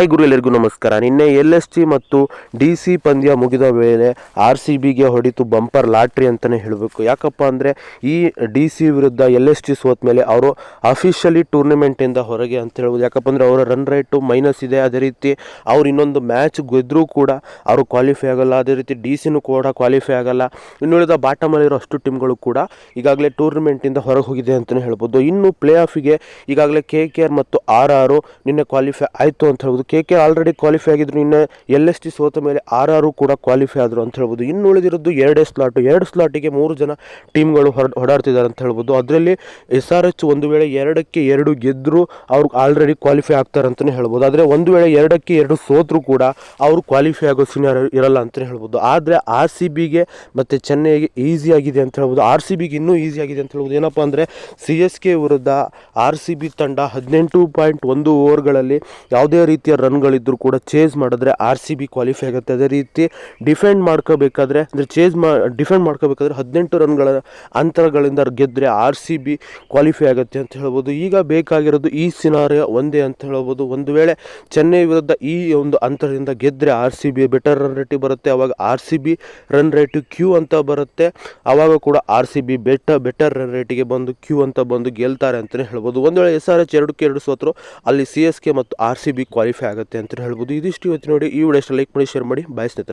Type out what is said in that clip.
Hi ಗುರು ಎಲ್ಲರಿಗೂ ನಮಸ್ಕಾರ. ನಿನ್ನೆ ಎಲ್ ಎಸ್ ಟಿ ಮತ್ತು ಡಿ ಸಿ ಪಂದ್ಯ ಮುಗಿದ ವೇಳೆ ಆರ್ ಸಿ ಬಿಗೆ ಹೊಡಿತು ಬಂಪರ್ ಲಾಟ್ರಿ ಅಂತಲೇ ಹೇಳಬೇಕು. ಯಾಕಪ್ಪ ಅಂದರೆ ಈ ಡಿ ಸಿ ವಿರುದ್ಧ ಎಲ್ ಎಸ್ ಟಿ ಸೋತ ಮೇಲೆ ಅವರು ಅಫಿಷಿಯಲಿ ಟೂರ್ನಮೆಂಟಿಂದ ಹೊರಗೆ ಅಂತ ಹೇಳ್ಬೋದು. ಯಾಕಪ್ಪ ಅಂದರೆ ಅವರ ರನ್ ರೇಟು ಮೈನಸ್ ಇದೆ. ಅದೇ ರೀತಿ ಅವ್ರು ಇನ್ನೊಂದು ಮ್ಯಾಚ್ ಗೆದ್ದರೂ ಕೂಡ ಅವರು ಕ್ವಾಲಿಫೈ ಆಗಲ್ಲ. ಅದೇ ರೀತಿ ಡಿ ಸಿನೂ ಕೂಡ ಕ್ವಾಲಿಫೈ ಆಗಲ್ಲ. ಇನ್ನುಳಿದ ಬಾಟಮಲ್ಲಿರೋ ಅಷ್ಟು ಟೀಮ್ಗಳು ಕೂಡ ಈಗಾಗಲೇ ಟೂರ್ನಮೆಂಟಿಂದ ಹೊರಗೆ ಹೋಗಿದೆ ಅಂತಲೇ ಹೇಳ್ಬೋದು. ಇನ್ನು ಪ್ಲೇ ಆಫಿಗೆ ಈಗಾಗಲೇ ಕೆ ಕೆ ಆರ್ ಮತ್ತು ಆರ್ ಆರು ನಿನ್ನೆ ಕ್ವಾಲಿಫೈ ಆಯಿತು ಅಂತ ಹೇಳ್ಬೋದು. ಕೆ ಕೆ ಆಲ್ರೆಡಿ ಕ್ವಾಲಿಫೈ ಆಗಿದ್ರು. ಇನ್ನು ಎಲ್ ಎಸ್ ಟಿ ಸೋತ ಮೇಲೆ ಆರ್ ಆರು ಕೂಡ ಕ್ವಾಲಿಫೈ ಆದರು ಅಂತ ಹೇಳ್ಬೋದು. ಇನ್ನು ಉಳಿದಿರೋದು ಎರಡೇ ಸ್ಲಾಟು ಎರಡು ಸ್ಲಾಟಿಗೆ ಮೂರು ಜನ ಟೀಮ್ಗಳು ಹೊರ ಹೊಡಾಡ್ತಿದ್ದಾರೆ ಅಂತ ಹೇಳ್ಬೋದು. ಅದರಲ್ಲಿ ಎಸ್ ಆರ್ ಎಚ್ ಒಂದು ವೇಳೆ ಎರಡಕ್ಕೆ ಎರಡು ಗೆದ್ದರೂ ಅವ್ರಿಗೆ ಆಲ್ರೆಡಿ ಕ್ವಾಲಿಫೈ ಆಗ್ತಾರೆ ಅಂತಲೇ ಹೇಳ್ಬೋದು. ಆದರೆ ಒಂದು ವೇಳೆ ಎರಡಕ್ಕೆ ಎರಡು ಸೋತರೂ ಕೂಡ ಅವರು ಕ್ವಾಲಿಫೈ ಆಗೋ ಸಿನಿಯರ್ ಇರಲ್ಲ ಅಂತಲೇ ಹೇಳ್ಬೋದು. ಆದರೆ ಆರ್ ಸಿ ಬಿಗೆ ಮತ್ತು ಚೆನ್ನೈಗೆ ಈಸಿ ಆಗಿದೆ ಅಂತ ಹೇಳ್ಬೋದು. ಆರ್ ಸಿ ಬಿಗೆ ಇನ್ನೂ ಈಸಿ ಆಗಿದೆ ಅಂತ ಹೇಳ್ಬೋದು. ಏನಪ್ಪ ಅಂದರೆ ಸಿ ಎಸ್ ಕೆ ವಿರುದ್ಧ ಆರ್ ಸಿ ಬಿ ತಂಡ ಹದಿನೆಂಟು ಪಾಯಿಂಟ್ ಒಂದು ಓವರ್ಗಳಲ್ಲಿ ಯಾವುದೇ ರೀತಿಯ ರನ್ಗಳಿದ್ದರೂ ಕೂಡ ಚೇಸ್ ಮಾಡಿದ್ರೆ ಆರ್ ಸಿ ಬಿ ಕ್ವಾಲಿಫೈ ಆಗುತ್ತೆ. ಅದೇ ರೀತಿ ಡಿಫೆಂಡ್ ಮಾಡ್ಕೋಬೇಕಾದ್ರೆ, ಅಂದರೆ ಚೇಸ್ ಮಾ ಡಿಫೆಂಡ್ ಮಾಡ್ಕೋಬೇಕಾದ್ರೆ ಹದಿನೆಂಟು ರನ್ಗಳ ಅಂತರಗಳಿಂದ ಗೆದ್ದರೆ ಆರ್ ಸಿ ಬಿ ಕ್ವಾಲಿಫೈ ಆಗುತ್ತೆ ಅಂತ ಹೇಳ್ಬೋದು. ಈಗ ಬೇಕಾಗಿರೋದು ಈ ಸಿನಾರಿಯ ಒಂದೇ ಅಂತ ಹೇಳ್ಬೋದು. ಒಂದು ವೇಳೆ ಚೆನ್ನೈ ವಿರುದ್ಧ ಈ ಒಂದು ಅಂತರದಿಂದ ಗೆದ್ದರೆ R C B better run ರೇಟಿಗೆ ಬರುತ್ತೆ. ಅವಾಗ R C B run rate Q ಅಂತ ಬರುತ್ತೆ. ಆವಾಗ ಕೂಡ ಆರ್ ಸಿ ಬಿ ಬೆಟ್ಟ ಬೆಟರ್ ರನ್ ರೇಟಿಗೆ ಬಂದು ಕ್ಯೂ ಅಂತ ಬಂದು ಗೆಲ್ತಾರೆ ಅಂತಲೇ ಹೇಳ್ಬೋದು. ಒಂದು ವೇಳೆ ಎಸ್ ಆರ್ ಎಚ್ ಎರಡಕ್ಕೆ ಎರಡು ಸೋತರು, ಅಲ್ಲಿ ಸಿ ಎಸ್ ಕೆ ಮತ್ತು ಆರ್ ಸಿ ಬಿ ಕ್ವಾಲಿಫೈ ಆಗುತ್ತೆ ಅಂತ ಹೇಳ್ಬೋದು. ಇದಿಷ್ಟು ಇವತ್ತು ನೋಡಿ. ಈ ವಿಡಿಯೋ ಲೈಕ್ ಮಾಡಿ ಶೇರ್ ಮಾಡಿ. ಬಾಯ್ ಸ್ನೇಹಿತರೆ.